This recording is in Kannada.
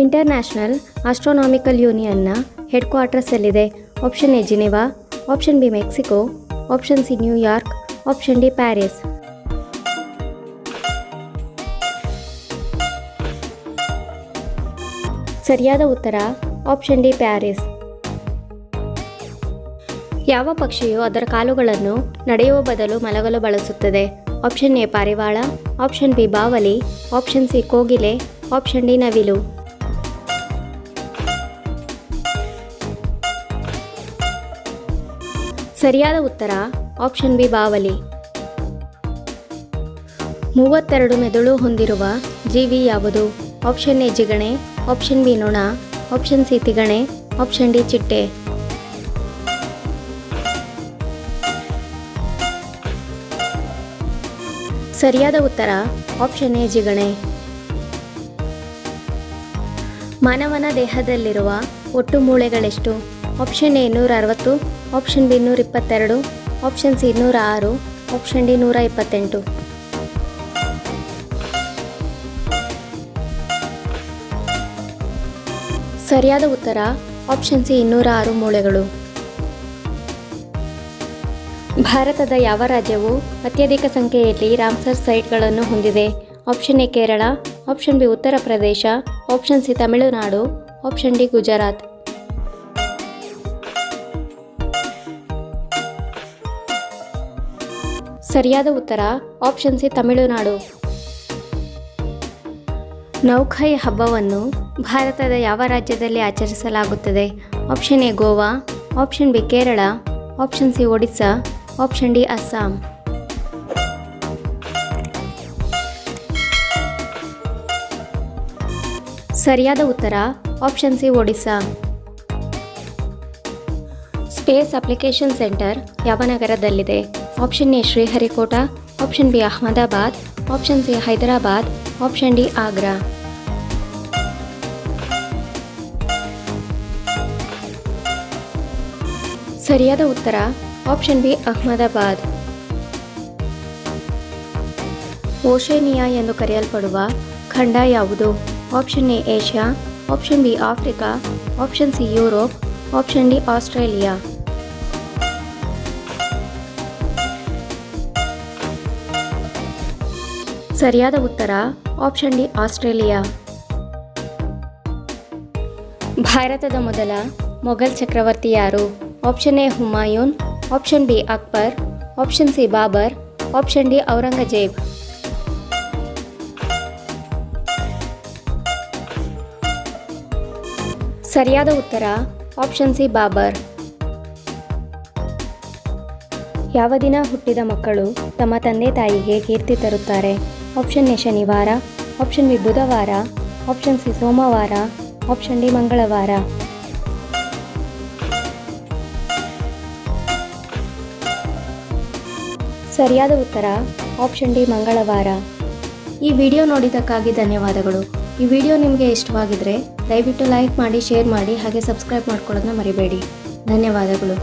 ಇಂಟರ್ನ್ಯಾಷನಲ್ ಆಸ್ಟ್ರೋನಾಮಿಕಲ್ ಯೂನಿಯನ್ನ ಹೆಡ್ ಕ್ವಾರ್ಟರ್ಸ್ ಎಲ್ಲಿದೆ option A Geneva, option B Mexico, option C New York, option D Paris. ಸರಿಯಾದ ಉತ್ತರ, ಆಪ್ಷನ್ ಡಿ ಪ್ಯಾರಿಸ್. ಯಾವ ಪಕ್ಷಿಯು ಅದರ ಕಾಲುಗಳನ್ನು ನಡೆಯುವ ಬದಲು ಮಲಗಲು ಬಳಸುತ್ತದೆ? ಆಪ್ಷನ್ ಎ ಪಾರಿವಾಳ, ಆಪ್ಷನ್ ಬಿ ಬಾವಲಿ, ಆಪ್ಷನ್ ಸಿ ಕೋಗಿಲೆ, ಆಪ್ಷನ್ ಡಿ ನವಿಲು. ಸರಿಯಾದ ಉತ್ತರ, ಆಪ್ಷನ್ ಬಿ, ಬಾವಲಿ. ಮೂವತ್ತೆರಡು ಮೆದುಳು ಹೊಂದಿರುವ ಜೀವಿ ಯಾವುದು? ಆಪ್ಷನ್ ಎ, ಜಿಗಣೆ. ಆಪ್ಷನ್ ಬಿ, ನೊಣ. ಆಪ್ಷನ್ ಸಿ, ತಿಗಣೆ. ಆಪ್ಷನ್ ಡಿ, ಚಿಟ್ಟೆ. ಸರಿಯಾದ ಉತ್ತರ, ಆಪ್ಷನ್ ಎ, ಜಿಗಣೆ. ಮಾನವನ ದೇಹದಲ್ಲಿರುವ ಒಟ್ಟು ಮೂಳೆಗಳೆಷ್ಟು? ಆಪ್ಷನ್ ಎ ನೂರ ಅರವತ್ತು, ಆಪ್ಷನ್ ಬಿ ನೂರ ಇಪ್ಪತ್ತೆರಡು, ಆಪ್ಷನ್ ಸಿ ನೂರ ಆರು, ಆಪ್ಷನ್ ಡಿ ನೂರ ಇಪ್ಪತ್ತೆಂಟು. ಸರಿಯಾದ ಉತ್ತರ, ಆಪ್ಷನ್ ಸಿ ಇನ್ನೂರ ಆರು ಮೂಳೆಗಳು. ಭಾರತದ ಯಾವ ರಾಜ್ಯವು ಅತ್ಯಧಿಕ ಸಂಖ್ಯೆಯಲ್ಲಿ ರಾಮ್ಸರ್ ಸೈಟ್ಗಳನ್ನು ಹೊಂದಿದೆ? Option A Kerala, option B Uttar Pradesh, option C Tamil Nadu, option D Gujarat. ಸರಿಯಾದ ಉತ್ತರ ಆಪ್ಷನ್ ಸಿ ತಮಿಳುನಾಡು. ನೌಖೈ ಹಬ್ಬವನ್ನು ಭಾರತದ ಯಾವ ರಾಜ್ಯದಲ್ಲಿ ಆಚರಿಸಲಾಗುತ್ತದೆ? Option A Goa option B Kerala option C Odisha option D Assam. ಸರಿಯಾದ ಉತ್ತರ option C Odisha. Space application centre ಯಾವ ನಗರದಲ್ಲಿದೆ option A Sriharikota option B Ahmedabad option C Hyderabad option D Agra ಸರಿಯಾದ ಉತ್ತರ ಆಪ್ಷನ್ ಬಿ ಅಹಮದಾಬಾದ್ ಓಷೇನಿಯಾ ಎಂದು ಕರೆಯಲ್ಪಡುವ ಖಂಡ ಯಾವುದು? Option A Asia option B Africa option C Europe option D Australia ಸರಿಯಾದ ಉತ್ತರ, ಆಪ್ಷನ್ ಡಿ ಆಸ್ಟ್ರೇಲಿಯಾ. ಭಾರತದ ಮೊದಲ ಮೊಘಲ್ ಚಕ್ರವರ್ತಿ ಯಾರು? Option A Humayun, option B Akbar, option C Babur, option D Aurangzeb. ಸರಿಯಾದ ಉತ್ತರ, ಆಪ್ಷನ್ ಸಿ ಬಾಬರ್. ಯಾವ ದಿನ ಹುಟ್ಟಿದ ಮಕ್ಕಳು ತಮ್ಮ ತಂದೆ ತಾಯಿಗೆ ಕೀರ್ತಿ ತರುತ್ತಾರೆ? ಆಪ್ಷನ್ ಎ ಶನಿವಾರ ಆಪ್ಷನ್ ಬಿ ಬುಧವಾರ ಆಪ್ಷನ್ ಸಿ ಸೋಮವಾರ ಆಪ್ಷನ್ ಡಿ ಮಂಗಳವಾರ. ಸರಿಯಾದ ಉತ್ತರ ಆಪ್ಷನ್ ಡಿ ಮಂಗಳವಾರ. ಈ ವಿಡಿಯೋ ನೋಡಿದ್ದಕ್ಕಾಗಿ ಧನ್ಯವಾದಗಳು. ಈ ವಿಡಿಯೋ ನಿಮಗೆ ಇಷ್ಟವಾಗಿದ್ದರೆ ದಯವಿಟ್ಟು ಲೈಕ್ ಮಾಡಿ ಶೇರ್ ಮಾಡಿ, ಹಾಗೆ ಸಬ್ಸ್ಕ್ರೈಬ್ ಮಾಡ್ಕೊಳ್ಳೋದನ್ನ ಮರಿಬೇಡಿ. ಧನ್ಯವಾದಗಳು.